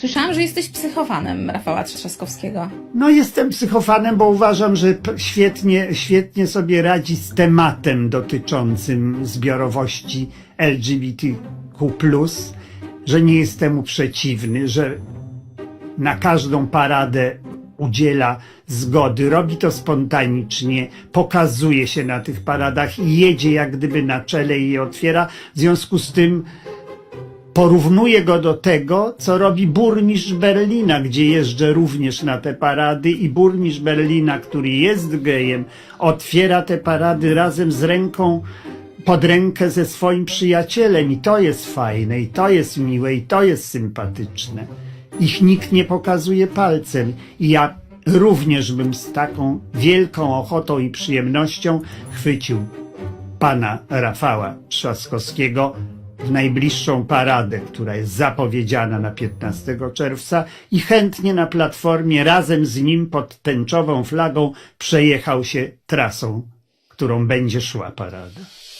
Słyszałam, że jesteś psychofanem Rafała Trzaskowskiego. No jestem psychofanem, bo uważam, że świetnie, świetnie sobie radzi z tematem dotyczącym zbiorowości LGBTQ+, że nie jest temu przeciwny, że na każdą paradę udziela zgody, robi to spontanicznie, pokazuje się na tych paradach i jedzie jak gdyby na czele i je otwiera. W związku z tym Porównuję go do tego, co robi burmistrz Berlina, gdzie jeżdżę również na te parady i burmistrz Berlina, który jest gejem, otwiera te parady razem z ręką pod rękę ze swoim przyjacielem i to jest fajne, i to jest miłe, i to jest sympatyczne. Ich nikt nie pokazuje palcem i ja również bym z taką wielką ochotą i przyjemnością chwycił pana Rafała Trzaskowskiego w najbliższą paradę, która jest zapowiedziana na 15 czerwca i chętnie na platformie razem z nim pod tęczową flagą przejechał się trasą, którą będzie szła parada.